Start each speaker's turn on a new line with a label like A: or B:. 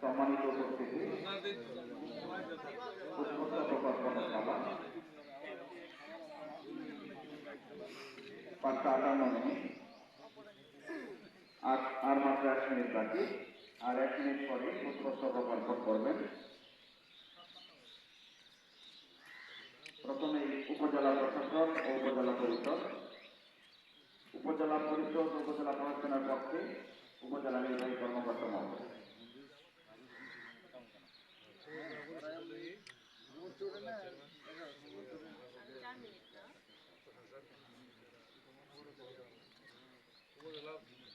A: সম্মানিত উপস্থিতি। পাঁচটা আটান্ন মিনিট। আর আর মাত্র এক মিনিট বাকি। আর এক মিনিট পরে উৎপন্ন প্রকল্প করবেন প্রথমে উপজেলা প্রশাসন ও উপজেলা পরিষদ উপজেলা পরিষদ উপজেলা প্রশাসনের পক্ষে উপজেলা নির্বাহী কর্মকর্তা মহোদয়
B: না